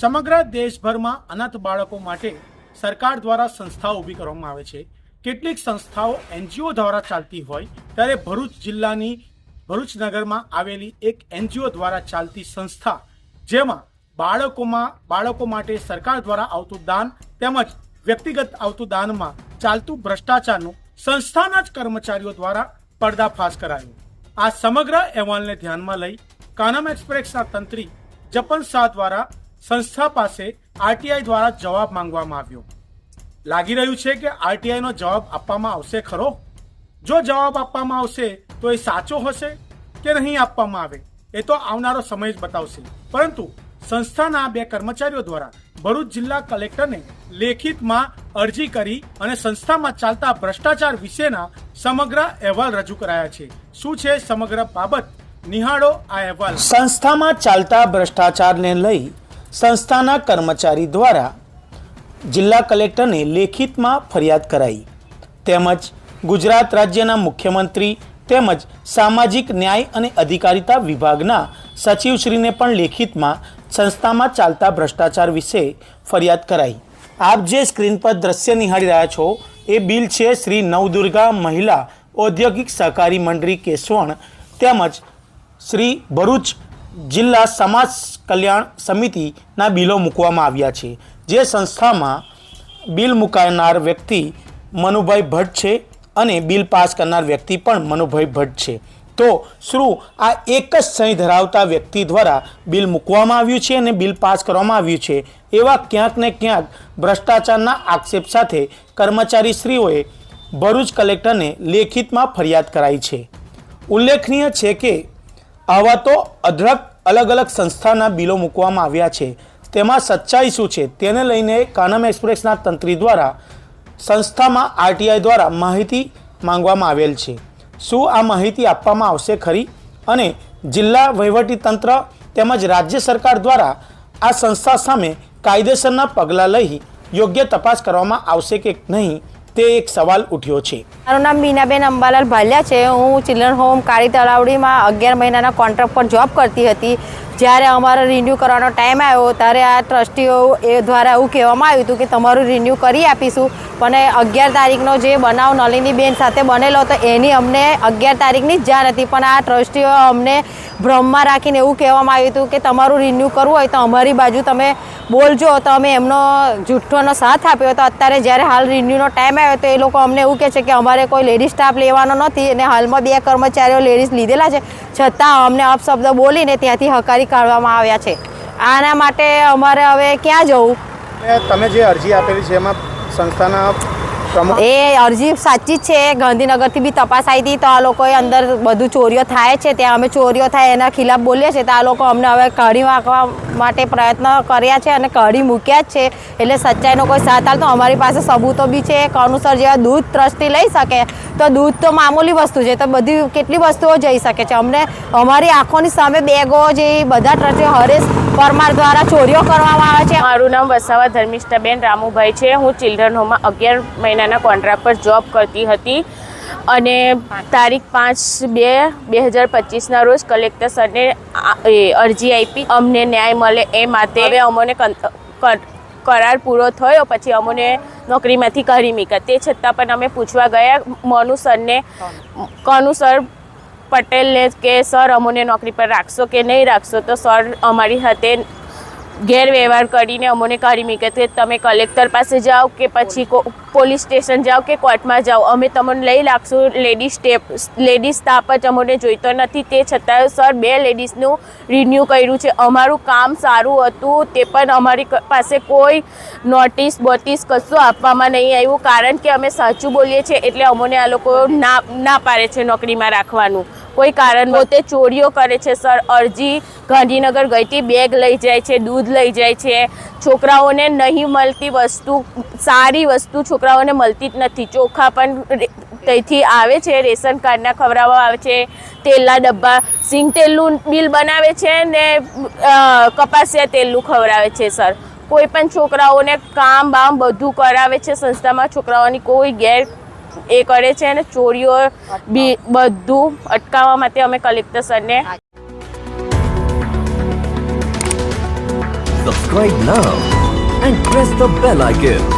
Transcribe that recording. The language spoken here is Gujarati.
સમગ્ર દેશભરમાં અનાથ બાળકો માટે સરકાર દ્વારા સંસ્થાઓ ઊભી કરવામાં આવે છે. કેટલીક સંસ્થાઓ એનજીઓ દ્વારા ચાલતી હોય ત્યારે ભરૂચ જિલ્લાની ભરૂચ નગરમાં આવેલી એક એનજીઓ દ્વારા ચાલતી સંસ્થા જેમાં બાળકોમાં, બાળકો માટે સરકાર દ્વારા આવતું દાન તેમજ વ્યક્તિગત આવતું દાનમાં ચાલતું ભ્રષ્ટાચારનું સંસ્થાના જ કર્મચારીઓ દ્વારા પર્દાફાશ કરાયો. આ સમગ્ર અહેવાલને ધ્યાનમાં લઈ કાનમ એક્સપ્રેસના તંત્રી જપન શાહ દ્વારા સંસ્થા પાસે આરટીઆઈ દ્વારા જવાબ માંગવામાં આવ્યો. લાગી રહ્યું છે કે આરટીઆઈનો જવાબ આપવામાં આવશે ખરો? જો જવાબ આપવામાં આવશે, તો એ સાચો હશે કે નહીં આપવામાં આવે? એ તો આવનારો સમય જ બતાવશે. પરંતુ સંસ્થાના બે કર્મચારીઓ દ્વારા ભરૂચ જિલ્લા કલેક્ટરને લેખિતમાં અરજી કરી અને સંસ્થામાં ચાલતા ભ્રષ્ટાચાર વિશેના સમગ્ર અહેવાલ રજૂ કરાયા છે. શું છે સમગ્ર બાબત? નિહાળો આ અહેવાલ. સંસ્થામાં ચાલતા ભ્રષ્ટાચારને લઈ સંસ્થાના કર્મચારી દ્વારા જિલ્લા કલેક્ટરને લેખિતમાં ફરિયાદ કરાઈ. તેમજ ગુજરાત રાજ્યના મુખ્યમંત્રી તેમજ સામાજિક ન્યાય અને અધિકારિતા વિભાગના સચિવશ્રીને પણ લેખિતમાં સંસ્થામાં ચાલતા ભ્રષ્ટાચાર વિશે ફરિયાદ કરાઈ. આપ જે સ્ક્રીન પર દ્રશ્ય નિહાળી રહ્યા છો, એ બિલ છે શ્રી નવદુર્ગા મહિલા ઔદ્યોગિક સહકારી મંડળી કેશવણ તેમજ શ્રી ભરૂચ જિલ્લા સમાજ કલ્યાણ સમિતિના બિલો મૂકવામાં આવ્યા છે. જે સંસ્થામાં બિલ મુકાનાર વ્યક્તિ મનુભાઈ ભટ્ટ છે અને બિલ પાસ કરનાર વ્યક્તિ પણ મનુભાઈ ભટ્ટ છે. તો શું આ એક જ સહી ધરાવતા વ્યક્તિ દ્વારા બિલ મૂકવામાં આવ્યું છે અને બિલ પાસ કરવામાં આવ્યું છે. એવા ક્યાંક ને ક્યાંક ભ્રષ્ટાચારના આક્ષેપ સાથે કર્મચારીશ્રીઓએ ભરૂચ કલેક્ટરને લેખિતમાં ફરિયાદ કરાઈ છે. ઉલ્લેખનીય છે કે આવા તો અઢળક અલગ અલગ સંસ્થાના બિલો મૂકવામાં આવ્યા છે. તેમાં સચ્ચાઈ શું છે તેને લઈને કાનમ એક્સપ્રેસના તંત્રી દ્વારા, સંસ્થામાં આરટીઆઈ દ્વારા માહિતી માંગવામાં આવેલ છે. શું આ માહિતી આપવામાં આવશે ખરી? અને જિલ્લા વહીવટી તંત્ર તેમજ રાજ્ય સરકાર દ્વારા આ સંસ્થા સામે કાયદેસરના પગલાં લઈ યોગ્ય તપાસ કરવામાં આવશે કે નહીં? તે એક સવાલ ઉઠ્યો છે. મારું નામ મીનાબેન અંબાલાલ ભાલિયા છે. હું ચિલ્ડ્રન હોમ કાળી તળાવડીમાં અગિયાર મહિનાના કોન્ટ્રાક્ટ પર જોબ કરતી હતી. જ્યારે અમારો રિન્યૂ કરવાનો ટાઈમ આવ્યો, ત્યારે આ ટ્રસ્ટીઓ એ દ્વારા એવું કહેવામાં આવ્યું હતું કે તમારું રિન્યૂ કરી આપીશું. પણ અગિયાર તારીખનો જે બનાવ નલિનીબેન સાથે બનેલો હતો, એની અમને અગિયાર તારીખની જ જાણ હતી. પણ આ ટ્રસ્ટીઓ અમને ભ્રમમાં રાખીને એવું કહેવામાં આવ્યું હતું કે તમારું રિન્યૂ કરવું હોય તો અમારી બાજુ તમે બોલજો. તો અમે એમનો જૂઠોનો સાથ આપ્યો હતો. અત્યારે જ્યારે હાલ રિન્યૂનો ટાઈમ આવ્યો તો એ લોકો અમને એવું કહે છે કે અમારે કોઈ લેડીઝ સ્ટાફ લેવાનો નથી. અને હાલમાં બે કર્મચારીઓ લેડીઝ લીધેલા છે. છતાં અમને અપશબ્દ બોલીને ત્યાંથી હકારી કાઢવામાં આવ્યા છે. આના માટે અમારે હવે ક્યાં જવું? તમે જે અરજી આપેલી છે, એમાં સંસ્થાના એ અરજી સાચી જ છે. ગાંધીનગરથી બી તપાસ આવી હતી તો આ લોકોએ અંદર બધું ચોરીઓ થાય છે. ત્યાં અમે ચોરીઓ થાય એના ખિલાફ બોલીએ છીએ તો આ લોકો અમને હવે કાઢી નાખવા માટે પ્રયત્ન કર્યા છે અને કાઢી મૂક્યા જ છે. એટલે સચ્ચાઈનો કોઈ સાથ હાલ તો અમારી પાસે સબૂતો બી છે. કાનુસર જેવા દૂધ ટ્રસ્ટી લઈ શકે તો દૂધ તો મામૂલી વસ્તુ છે. તો બધી કેટલી વસ્તુઓ જઈ શકે છે. અમને અમારી આંખોની સામે બેગો જે બધા ટ્રસ્ટીઓ હરેશ પરમાર દ્વારા ચોરીઓ કરવામાં આવે છે. મારું નામ વસાવા ધર્મિષ્ઠાબેન રામુભાઈ છે. હું ચિલ્ડ્રન હોમમાં અગિયાર મહિનાના કોન્ટ્રાક્ટ પર જોબ કરતી હતી. અને તારીખ પાંચ બે બે હજાર પચીસના રોજ કલેક્ટર સરને અરજી આપી. અમને ન્યાય મળે એ માટે હવે અમને કર- કરાર પૂરો થયો. પછી અમને નોકરીમાંથી કરી મૂક્યા તે છતાં પણ અમે પૂછવા ગયા. મનુ સરને, કનુ સર પટેલને કે, સર, અમને નોકરી પર રાખશો કે નહીં રાખશો? તો સર અમારી સાથે ગેરવ્યવહાર કરીને અમને કાઢી મૂકે કે તમે કલેક્ટર પાસે જાઓ કે પછી પોલીસ સ્ટેશન જાઓ કે કોર્ટમાં જાઓ, અમે તમને લઈ લાગશું. લેડીઝ સ્ટેપ, લેડીઝ સ્ટાફ જ અમને જોઈતો નથી. તે છતાં સર, બે લેડીઝનું રિન્યૂ કર્યું છે. અમારું કામ સારું હતું, તે પણ અમારી પાસે કોઈ નોટિસ બોટિસ કશું આપવામાં નહીં આવ્યું. કારણ કે અમે સાચું બોલીએ છીએ એટલે અમોને આ લોકો ના ના પાડે છે નોકરીમાં રાખવાનું. કોઈ કારણ પોતે ચોરીઓ કરે છે, સર. અરજી ગાંધીનગર ગઈથી બેગ લઈ જાય છે, દૂધ લઈ જાય છે. છોકરાઓને નહીં મળતી વસ્તુ, સારી વસ્તુ છોકરાઓને મળતી જ નથી. ચોખા પણ તેથી આવે છે, રેશન કાર્ડના ખવડાવવા આવે છે. તેલના ડબ્બા, સિંગ તેલનું બિલ બનાવે છે ને કપાસિયા તેલનું ખવડાવે છે, સર. કોઈ પણ છોકરાઓને કામ બામ બધું કરાવે છે, સંસ્થામાં છોકરાઓની કોઈ ગેર એ કરે છે અને ચોરીઓ બી બધું અટકાવવા માટે અમે કલેક્ટર સરને Subscribe now and press the bell icon.